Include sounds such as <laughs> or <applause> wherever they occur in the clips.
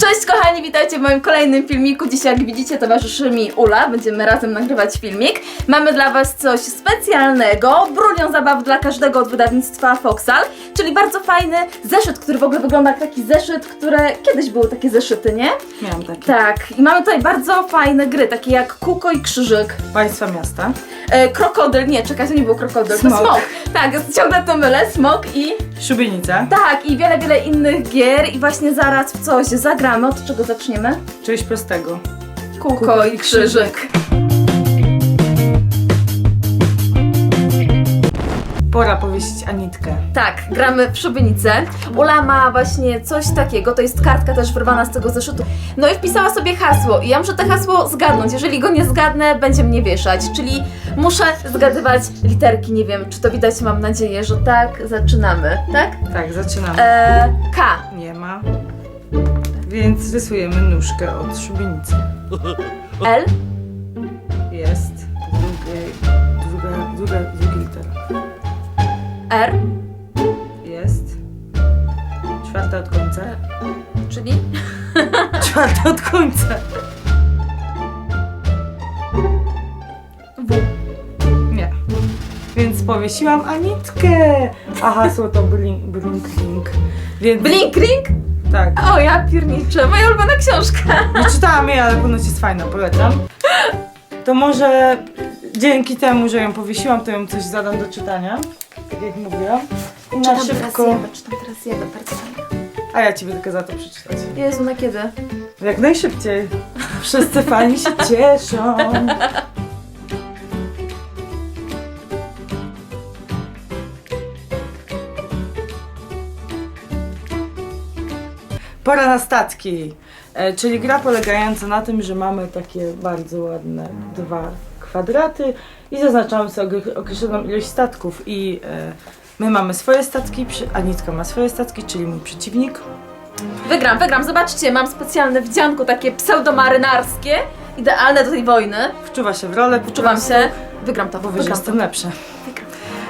Cześć kochani, witajcie w moim kolejnym filmiku. Dzisiaj jak widzicie towarzyszy mi Ula, będziemy razem nagrywać filmik. Mamy dla Was coś specjalnego, brunią zabaw dla każdego od wydawnictwa Foxal, czyli bardzo fajny zeszyt, który w ogóle wygląda jak taki zeszyt, które kiedyś były takie zeszyty, nie? Miałam takie. Tak, i mamy tutaj bardzo fajne gry, takie jak Kuko i Krzyżyk. Państwa miasta. E, krokodyl, nie, czekaj, to nie był krokodyl, Smok. to smok. Tak, ciągle to mylę, smok i Szubienica. tak, i wiele, wiele innych gier i właśnie zaraz w coś zagramy. Od czego zaczniemy? Cześć prostego. Kółko i krzyżyk. Pora powiesić Anitkę. Tak, gramy w szubienicę. Ula ma właśnie coś takiego, to jest kartka też wyrwana z tego zeszytu. No i wpisała sobie hasło i ja muszę to hasło zgadnąć. Jeżeli go nie zgadnę, będzie mnie wieszać. Czyli muszę zgadywać literki, nie wiem, czy to widać, mam nadzieję, że tak. Zaczynamy, tak? Tak, zaczynamy. Eee, K. Nie ma. Więc rysujemy nóżkę od szubienicy. L. Jest. Drugie, druga, druga, druga. R. Jest. Czwarta od końca. Czyli <laughs> Czwarta od końca. W. Nie. Więc powiesiłam Anitkę. A hasło to blink, blink, blink. Więc... Blink, ring. Tak. O, ja pierniczę, moja ulubiona książka. Nie czytałam jej, ale ponoć jest fajna, polecam. To może dzięki temu, że ją powiesiłam, to ją coś zadam do czytania. Tak jak mówiłam. I na szybko. czytam teraz bardzo. A ja ci będę za to przeczytać. Jezu, na kiedy? Jak najszybciej. Wszyscy fani się <laughs> cieszą. Pora na statki. E, czyli gra polegająca na tym, że mamy takie bardzo ładne dwa kwadraty i zaznaczamy sobie okre- określoną ilość statków i e, my mamy swoje statki, Anitka ma swoje statki, czyli mój przeciwnik. Wygram, wygram, zobaczcie, mam specjalne wdzianko takie pseudomarynarskie, idealne do tej wojny. Wczuwa się w rolę. Wczuwam się, wygram to, Bo wygram to. jestem lepsza.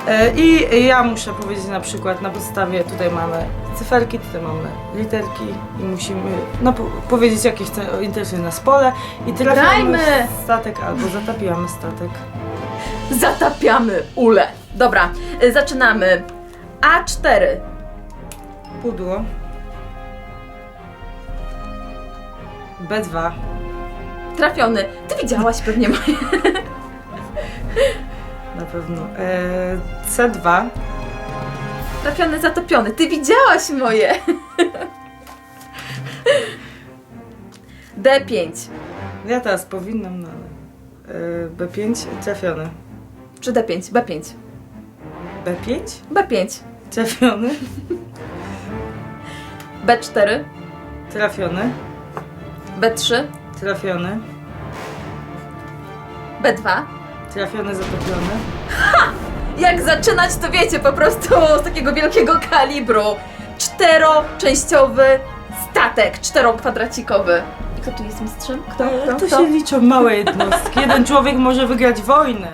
E, I ja muszę powiedzieć na przykład na podstawie, tutaj mamy cyferki, tutaj mamy literki i musimy no, po, powiedzieć jakie chce, interesuje nas pole i trafiamy Grajmy! w statek albo zatapiamy statek. Zatapiamy ule. Dobra, y, zaczynamy. A4. Pudło. B2. Trafiony. Ty widziałaś pewnie moje. <laughs> Na pewno. E, C2. Trafiony, zatopiony. Ty widziałaś moje. D5. Ja teraz powinnam, no ale. E, B5 trafiony. Czy D5? B5. B5 B5. trafiony. B4. Trafiony. B3. Trafiony. B2. Trafiony, zatopiony. Jak zaczynać, to wiecie, po prostu z takiego wielkiego kalibru. Czteroczęściowy statek, czterokwadracikowy. I kto tu jest mistrzem? Kto? Kto? To Kto? się liczą małe jednostki. Jeden człowiek może wygrać wojnę.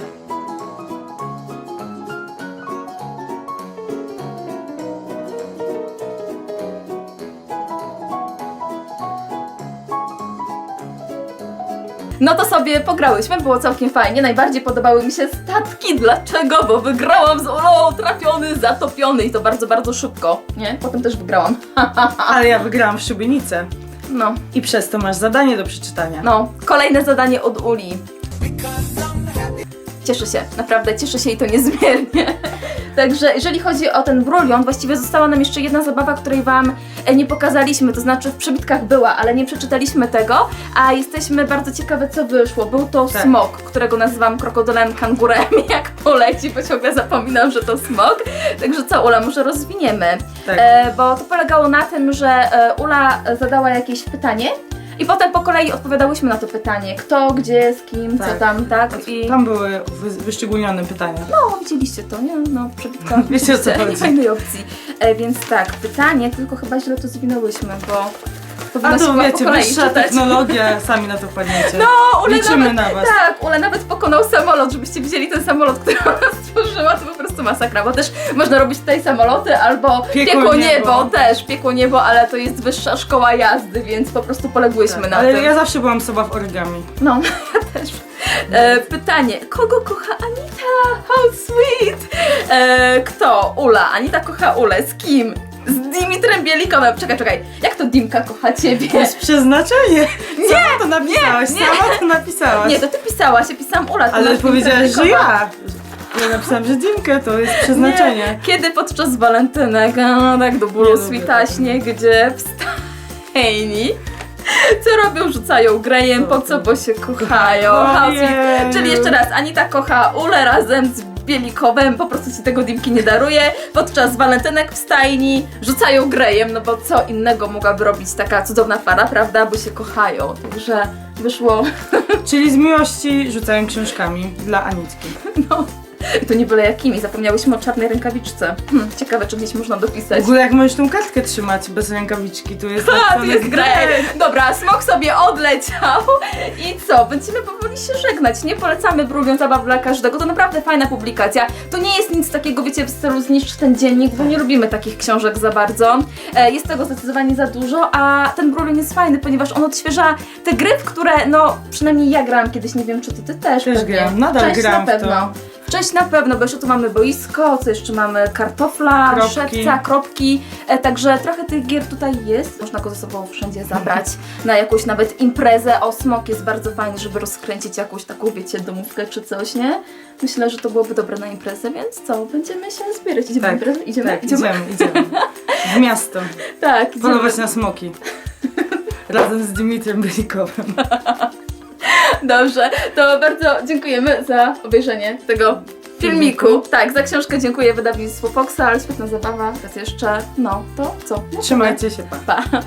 No to sobie pograłyśmy, było całkiem fajnie. Najbardziej podobały mi się statki. Dlaczego? Bo wygrałam z Olą, trafiony, zatopiony i to bardzo, bardzo szybko. Nie? Potem też wygrałam. <laughs> Ale ja wygrałam w szubienicę. No, I przez to masz zadanie do przeczytania. no. Kolejne zadanie od Uli. Cieszę się, naprawdę cieszę się i to niezmiernie. Także jeżeli chodzi o ten brulion, właściwie została nam jeszcze jedna zabawa, której Wam e, nie pokazaliśmy, to znaczy w przebitkach była, ale nie przeczytaliśmy tego, a jesteśmy bardzo ciekawe co wyszło. Był to Tak. smok, którego nazywam krokodylem kangurem, <laughs> jak poleci, bo ciągle zapominam, że to smok. Także co Ula, może rozwiniemy. Tak. E, bo to polegało na tym, że e, Ula zadała jakieś pytanie i potem po kolei odpowiadałyśmy na to pytanie. Kto, gdzie, z kim, co Tak. tam, tak? I... Tam były wy, wyszczególnione pytania. No, widzieliście to, nie? No, w przebitkach. <laughs> Wiecie, o co <laughs> chodzi. Fajnej opcji. E, więc tak, pytanie, tylko chyba źle to zwinęłyśmy, bo A powinno się to chyba po wiecie, kolei wyższa czytać. technologia, <laughs> sami na to wpadniecie. No, Ule Liczymy nawet, na was. Tak, Ule nawet pokonał samolot, żebyście widzieli ten samolot, który ona stworzyła, to prostu masakra, bo też można robić tutaj samoloty albo Piekło piekło, niebo. niebo. też, piekło niebo, ale to jest wyższa szkoła jazdy, więc po prostu poległyśmy Tak, na ale tym. ja zawsze byłam soba w origami. No, <laughs> ja też. E, pytanie, kogo kocha Anita? How sweet! E, kto? Ula. Anita kocha Ulę. Z kim? Z Dimitrem Bielikowem. Czekaj, czekaj. Jak to Dimka kocha ciebie? To jest przeznaczenie. Sama to napisałaś, nie. sama to napisałaś. Nie, to ty pisałaś, ja pisałam Ula. Ale powiedziałaś, że ja. Ja napisałam, że Dimkę to jest przeznaczenie. Nie. Kiedy podczas walentynek, a, tak do bólu lubię switaśnie, gdzie w stajni co robią? Rzucają grejem, po co? Bo się kochają. Ojej. Czyli jeszcze raz, Anita kocha Ulę razem z Bielikowem, po prostu ci tego Dimki nie daruje. Podczas walentynek w stajni rzucają grejem, no bo co innego mogłaby robić taka cudowna para, prawda? Bo się kochają. Także wyszło, Czyli z miłości rzucają książkami dla Anitki. <laughs> no. I <laughs> to nie byle jakimi, zapomniałyśmy o czarnej rękawiczce. Hm, ciekawe, czy gdzieś można W dopisać. ogóle jak możesz tą kartkę trzymać bez rękawiczki, tu jest A, tu napisane jest grej. Dobra, smok sobie odleciał. I co? Będziemy powoli się żegnać. Nie polecamy Brówią Zabaw dla każdego. To naprawdę fajna publikacja. To nie jest nic takiego, wiecie, w stylu zniszcz ten dziennik, bo nie lubimy takich książek za bardzo. E, Jest tego zdecydowanie za dużo, a ten Brówień jest fajny, ponieważ on odświeża te gry, w które, no, przynajmniej ja grałam kiedyś, nie wiem, czy ty, ty też Też pewnie. gram, nadal gram na w to. pewno. Cześć na pewno, bo jeszcze tu mamy boisko, co jeszcze mamy? Kartofla, Kropki. szewca, kropki. E, także trochę tych gier tutaj jest. Można go ze sobą wszędzie zabrać. <laughs> Na jakąś nawet imprezę. O, smok jest bardzo fajny, żeby rozkręcić jakąś taką, wiecie, domówkę czy coś, nie? Myślę, że to byłoby dobre na imprezę, więc co? Będziemy się zbierać. Idziemy Tak, imprezę? Idziemy? Tak, idziemy, idziemy. W miasto. <laughs> Tak, idziemy. Polować na smoki. <laughs> Razem z Dimitrem Bylikowem. Dobrze, to bardzo dziękujemy za obejrzenie tego filmiku. Tak, za książkę dziękuję wydawnictwu Foxa, ale świetna zabawa. Raz jeszcze, no to co? Trzymajcie się, pa. Pa.